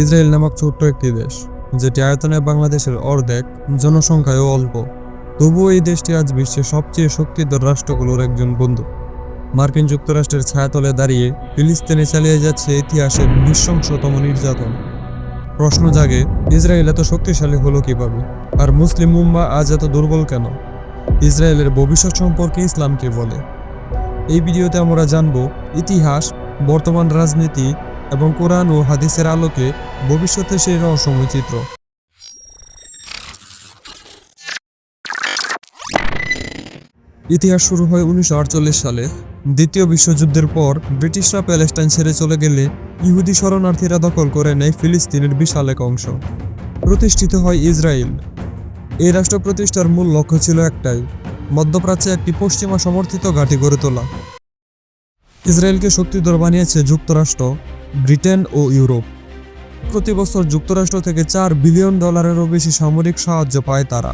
Israel নামক ছোট্ট একটি দেশ, যেটি আয়তনে বাংলাদেশের অর্ধেক, জনসংখ্যায়ও অল্প। তবুও এই দেশটি আজ বিশ্বের সবচেয়ে শক্তিধর রাষ্ট্রগুলোর একজন বন্ধু। মার্কিন যুক্তরাষ্ট্রের ছায়াতলে দাঁড়িয়ে ফিলিস্তিনে চালিয়ে যাচ্ছে ইতিহাসের নৃশংসতম নির্যাতন। প্রশ্ন জাগে, ইসরায়েল এত শক্তিশালী হলো কীভাবে? আর মুসলিম মুম্বা আজ এত দুর্বল কেন? ইসরায়েলের ভবিষ্যৎ সম্পর্কে ইসলাম কি বলে? এই ভিডিওতে আমরা জানব, ইতিহাস, বর্তমান রাজনীতি এবং কোরআন ও হাদিসের আলোকে ভবিষ্যতে সেই রহস্যময় চিত্র। ইতিহাস শুরু হয় উনিশশো আটচল্লিশ সালে। দ্বিতীয় বিশ্বযুদ্ধের পর ব্রিটিশরা প্যালেস্টাইন ছেড়ে চলে গেলে ইহুদি শরণার্থীরা দখল করে নেয় ফিলিস্তিনের বিশাল এক অংশ। প্রতিষ্ঠিত হয় ইসরায়েল। এই রাষ্ট্র প্রতিষ্ঠার মূল লক্ষ্য ছিল একটাই, মধ্যপ্রাচ্যে একটি পশ্চিমা সমর্থিত ঘাঁটি গড়ে তোলা। ইসরায়েলকে শক্তিধর বানিয়েছে যুক্তরাষ্ট্র, ব্রিটেন ও ইউরোপ। প্রতি বছর যুক্তরাষ্ট্র থেকে চার বিলিয়ন ডলারেরও বেশি সামরিক সাহায্য পায় তারা।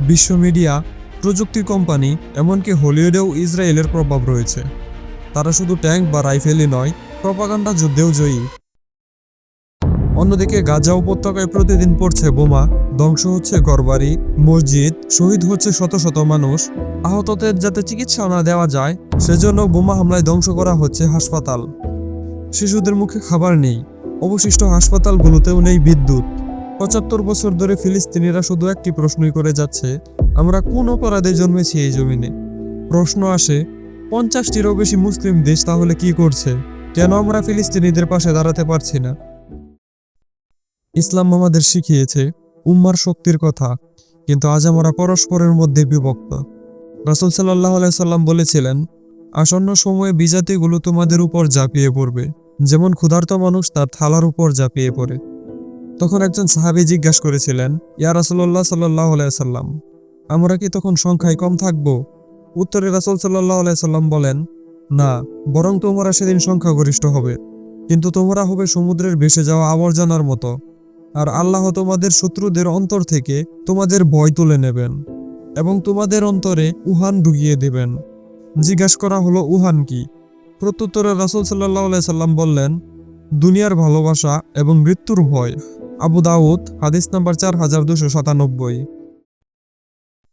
বিশ্ব মিডিয়া, প্রযুক্তি কোম্পানি, এমনকি হলিউডেও ইসরায়েলের প্রভাব রয়েছে। তারা শুধু ট্যাঙ্ক বা রাইফেলই নয়, প্রপাগান্ডা যুদ্ধেও জয়ী। অন্যদিকে গাজা উপত্যকায় প্রতিদিন পড়ছে বোমা ধ্বংস হচ্ছে ঘরবাড়ি, মসজিদ, শহীদ হচ্ছে শত শত মানুষ। আহতদের যাতে চিকিৎসা না দেওয়া যায়, সেজন্য বোমা হামলায় ধ্বংস করা হচ্ছে হাসপাতাল। শিশুদের মুখে খাবার নেই, অবশিষ্ট হাসপাতালগুলোতেও নেই বিদ্যুৎ। পঁচাত্তর বছর ধরে ফিলিস্তিনিরা শুধু একটি প্রশ্নই করে যাচ্ছে, আমরা কোন অপরাধে জন্মেছি এই জমিনে? প্রশ্ন আসে, পঞ্চাশটিরও বেশি মুসলিম দেশ তাহলে কি করছে? কেন আমরা ফিলিস্তিনিদের পাশে দাঁড়াতে পারছি না? ইসলাম আমাদের শিখিয়েছে উম্মার শক্তির কথা, কিন্তু আজ আমরা পরস্পরের মধ্যে বিভক্ত। রাসুল সাল্লাহ সাল্লাম বলেছিলেন, আসন্ন সময়ে বিজাতিগুলো তোমাদের উপর ঝাঁপিয়ে পড়বে, যেমন ক্ষুধার্ত মানুষ তার থালার উপর ঝাঁপিয়ে পড়ে। তখন একজন সাহাবি জিজ্ঞাসা করেছিলেন, ইয়া রাসুল্লাহ সাল্লাহ সাল্লাম, আমরা কি তখন সংখ্যায় কম থাকব? উত্তরে রাসুল সাল্লাহ সাল্লাম বলেন, না, বরং তোমরা সেদিন সংখ্যাগরিষ্ঠ হবে, কিন্তু তোমরা হবে সমুদ্রের ভেসে যাওয়া আবর্জনার মতো। আর আল্লাহ তোমাদের শত্রুদের অন্তর থেকে তোমাদের ভয় তুলে নেবেন এবং তোমাদের অন্তরে উহান ঢুকিয়ে দেবেন। জিজ্ঞাসা করা হলো, উহান কি? প্রত্যুত্তরে রাসুল সাল্লাহ সাল্লাম বললেন, দুনিয়ার ভালোবাসা এবং মৃত্যুর ভয়। আবু দাউদ, হাদিস নাম্বার চার হাজার দুশো সাতানব্বই।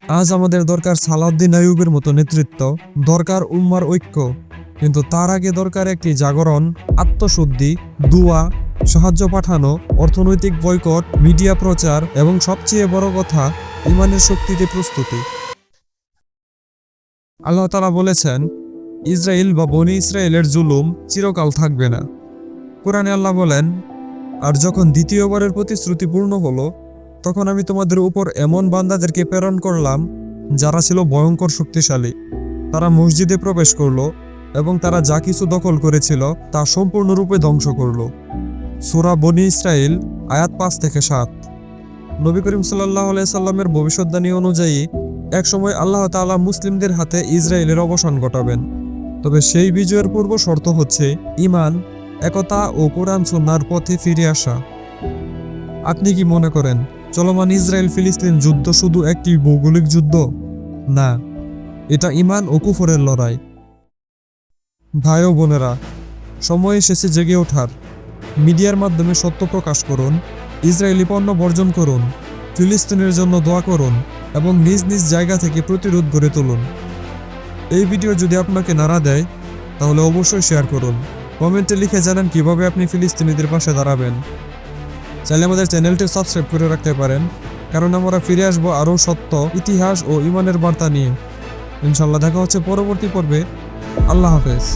আজ আমাদের দরকার সালাউদ্দিন আয়ুবের মতো নেতৃত্ব, দরকার উম্মার ঐক্য। কিন্তু তার আগে দরকার একটি জাগরণ, আত্মশুদ্ধি, দুয়া সাহায্য পাঠানো, অর্থনৈতিক বয়কট, মিডিয়া প্রচার এবং সবচেয়ে বড় কথা, ইমানের শক্তিতে প্রস্তুতি। আল্লাহ তালা বলেছেন ইসরায়েল বা বনি ইসরায়েলের জুলুম চিরকাল থাকবে না। কোরআনে আল্লাহ বলেন, আর যখন দ্বিতীয়বারের প্রতিশ্রুতি পূর্ণ হলো, তখন আমি তোমাদের উপর এমন বান্দাদেরকে প্রেরণ করলাম, যারা ছিল ভয়ঙ্কর শক্তিশালী। তারা মসজিদে প্রবেশ করল এবং তারা যা কিছু দখল করেছিল তা সম্পূর্ণরূপে ধ্বংস করল। সুরা বনি ইসরায়েল আয়াত পাঁচ থেকে সাত। নবী করিম সাল্লাহ সাল্লামের ভবিষ্যৎবাণী অনুযায়ী একসময় আল্লাহ তাআলা মুসলিমদের হাতে ইসরায়েলের অবসান ঘটাবেন। তবে সেই বিজয়ের পূর্ব শর্ত হচ্ছে ইমান একতা ও কোরআন সুন্নার পথে ফিরে আসা। আপনি কি মনে করেন, চলমান ইসরায়েল ফিলিস্তিন যুদ্ধ শুধু একটি ভৌগোলিক যুদ্ধ? না, এটা ইমান ও কুফরের লড়াই। ভাই ও বোনেরা, সময় এসেছে জেগে ওঠার। মিডিয়ার মাধ্যমে সত্য প্রকাশ করুন, ইসরায়েলি পণ্য বর্জন করুন, ফিলিস্তিনের জন্য দোয়া করুন এবং নিজ নিজ জায়গা থেকে প্রতিরোধ গড়ে তুলুন। এই ভিডিও যদি আপনাকে নাড়া দেয়, তাহলে অবশ্যই শেয়ার করুন। কমেন্টে লিখে জানান কীভাবে আপনি ফিলিস্তিনিদের পাশে দাঁড়াবেন। চাইলে আমাদের চ্যানেলটি সাবস্ক্রাইব করে রাখতে পারেন, কারণ আমরা ফিরে আসব আরও সত্য, ইতিহাস ও ইমানের বার্তা নিয়ে। ইনশাল্লাহ দেখা হচ্ছে পরবর্তী পর্বে। আল্লাহ হাফেজ।